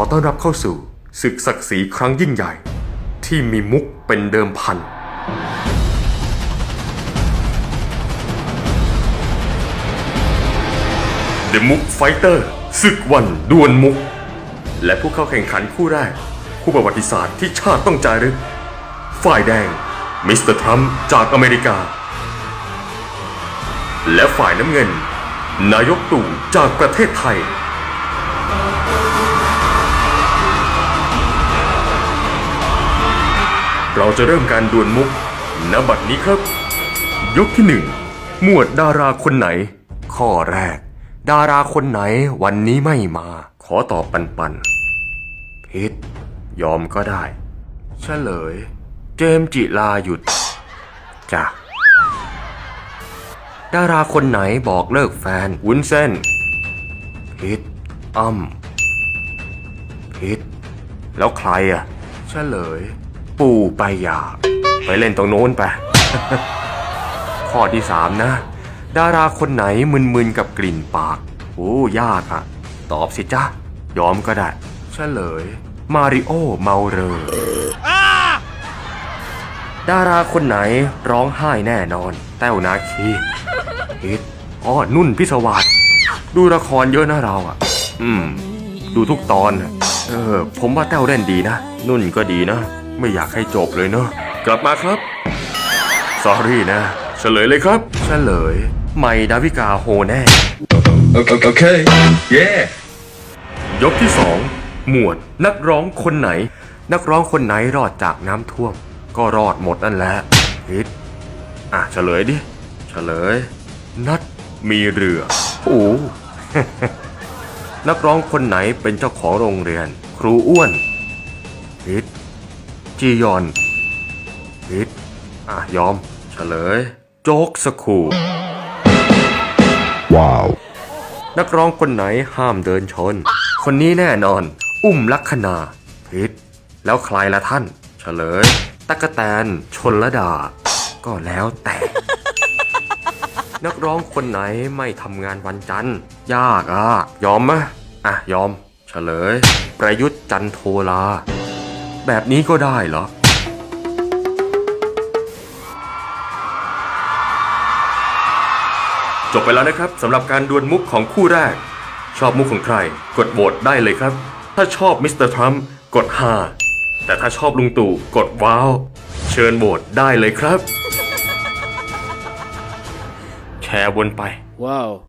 อต้อนรับเข้าสู่ศึกศักดิ์ศรีครั้งยิ่งใหญ่ ที่มีมุกเป็นเดิมพัน The มุกไฟเตอร์ศึกวันดวลมุก และผู้เข้าแข่งขันคู่แรก คู่ประวัติศาสตร์ที่ชาติต้องจารึก ฝ่ายแดง มิสเตอร์ทรัมป์จากอเมริกา และฝ่ายน้ำเงิน นายกตู่จากประเทศไทย เราจะเริ่มการดวลมุกณบัดนี้ครับ ยกที่หนึ่งหมวดดาราคนไหน ข้อแรก ดาราคนไหนวันนี้ไม่มา ขอตอบปันปันผิดยอมก็ได้เฉลย เจมจิลาหยุดจ้ะดาราคนไหนบอกเลิกแฟน วุ้นเส้นผิดอ้ำผิดแล้วใครอะเฉลย ปู่ไปหยาบไปเล่นตรงโน้นไป ข้อที่สามนะ ดาราคนไหนมึนๆกับกลิ่นปาก โอ้ยากอะตอบสิจ้ะยอมก็ได้เฉลย มาริโอเมาเรอดาราคนไหนร้องไห้แน่นอน แต้วนาคีพิดอ๋อนุ่นพิศวาสดูละครเยอะนะเราอะ อืม ดูทุกตอน เออ ผมว่าแต้วเล่นดีนะ นุ่นก็ดีนะ ไม่อยากให้จบเลยเนอะกลับมาครับสอรี่นะ เฉลยเลยครับ เฉลยใหม่ดาวิกาโฮแน่ Okay. okay. Yeah. ยกที่สองหมวดนักร้องคนไหน นักร้องคนไหนรอดจากน้ำท่วม ก็รอดหมดนั่นแหละพิดอะเฉลยดิ เฉลย นัดมีเรือ โอ้นักร้องคนไหนเป็นเจ้าของโรงเรียน ครูอ้วนพิด จียอนพิดอะ ยอม เฉลย โจ๊กสคูล Wow. นักร้องคนไหนห้ามเดินชน คนนี้แน่นอน อุ้มลักษณาผิดแล้วใครละท่าน เฉลยตะกะแตนชนละดา ก็แล้วแต่ นักร้องคนไหนไม่ทำงานวันจันทร์ยากอะ ยอมไหมอะ ยอม เฉลย ประยุทธ์จันโทลา แบบนี้ก็ได้เหรอ จบไปแล้วนะครับสำหรับการดวลมุกของคู่แรก ชอบมุกของใคร กดโหวตได้เลยครับ ถ้าชอบมิสเตอร์ทรัมป์กด5แต่ถ้าชอบลุงตู่กดว้าว เชิญโหวตได้เลยครับ แชร์วนไป Wow.